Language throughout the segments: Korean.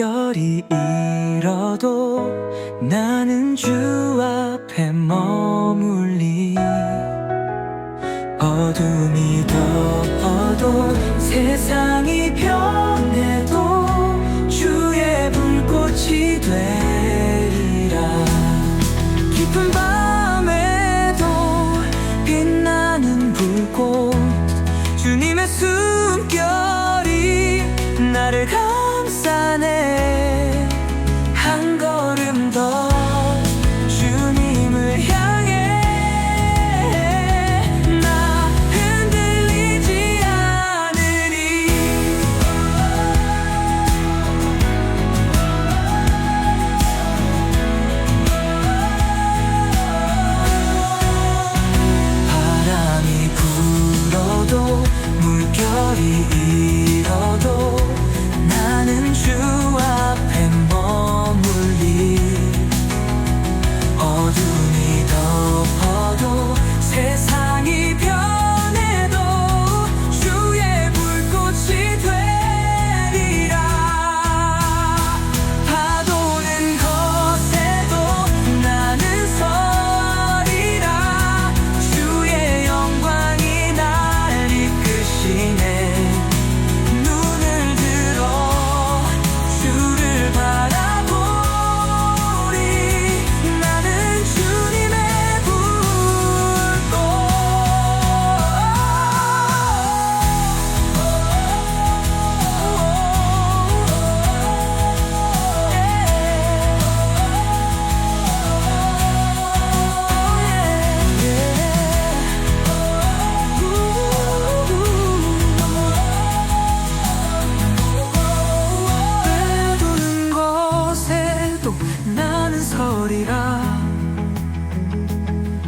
열이 잃어도 나는 주 앞에 머물리 어둠이 더어도 세상이 변해도 주의 불꽃이 되리라. 깊은 밤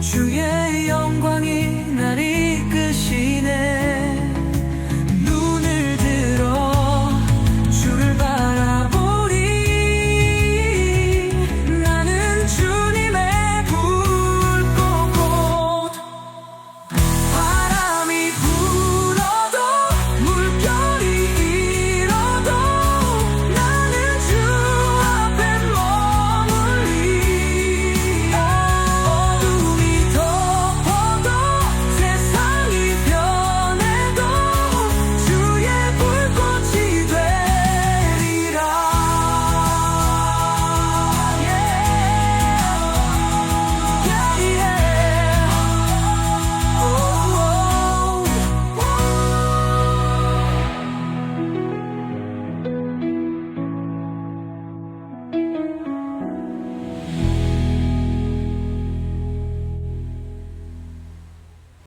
주의 영